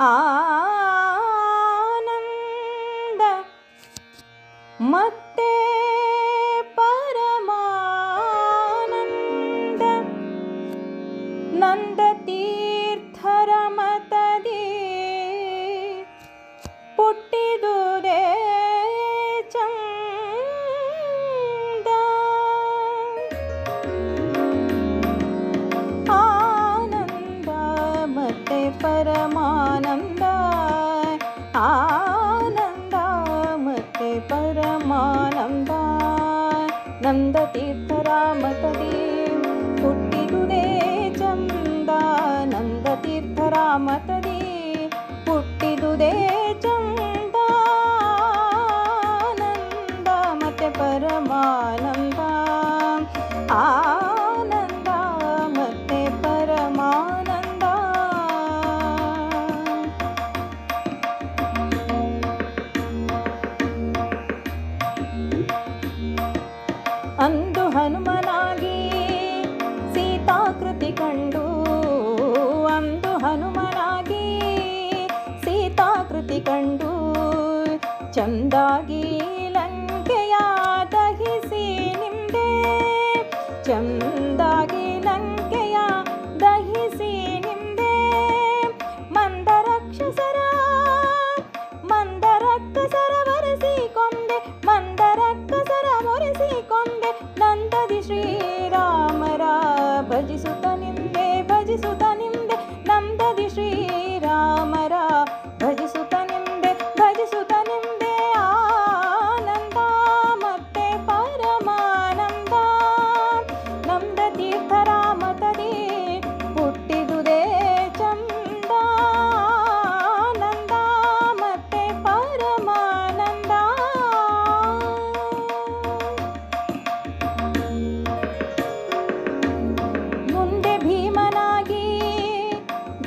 ಆನಂದ. ಮತ್ತೆ ಪರಮಾನಂದ. ನಂದ ತೀರ್ಥರ ಮತದಿ. ಪುಟ್ಟಿದು मते परमानन्द आनन्द मते परमानन्द नन्दतीर् पुट्टिदुदे पुदे चन्द नन्दतीर् पुट्टिदुदे पुट्टि ಕಂಡು ಚಂದಾಗಿ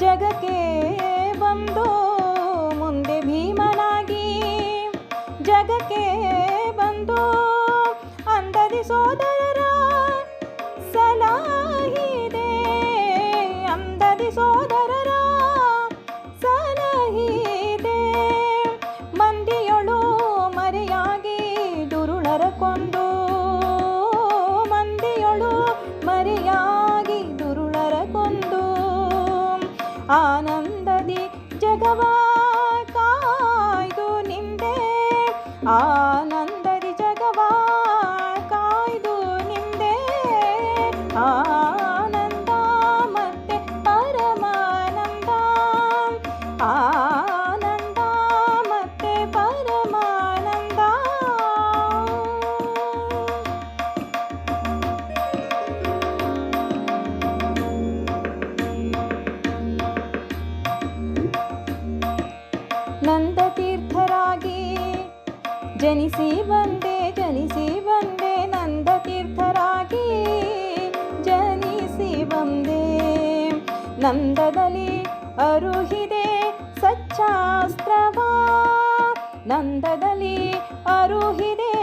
जग के बंदों आनन्द ಜನಿಸಿ ಬಂದೆ ಜನಿಸಿ ಬಂದೆ ನಂದ ತೀರ್ಥರಾಗಿ ಜನಿಸಿ ಬಂದೆ, ನಂದದಲ್ಲಿ ಅರುಹಿದೆ ಸಚ್ಚಾಸ್ತ್ರವ. ನಂದದಲ್ಲಿ ಅರುಹಿದೆ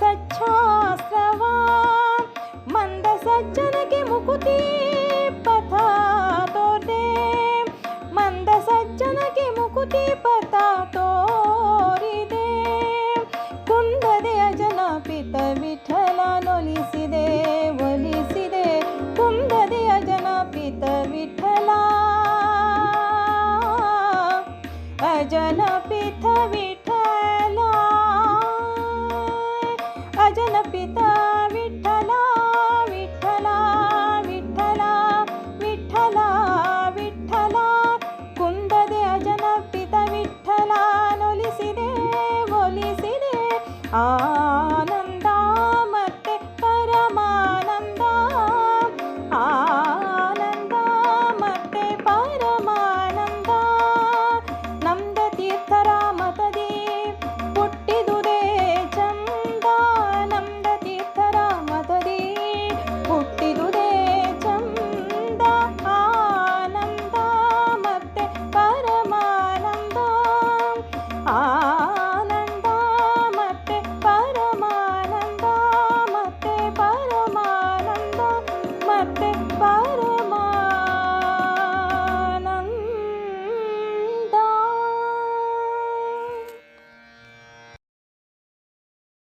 ಸಚ್ಚಾಸ್ತ್ರವ. ಮಂದ ಸಜ್ಜನಕ್ಕೆ ಮುಕುತಿ जन पिथवी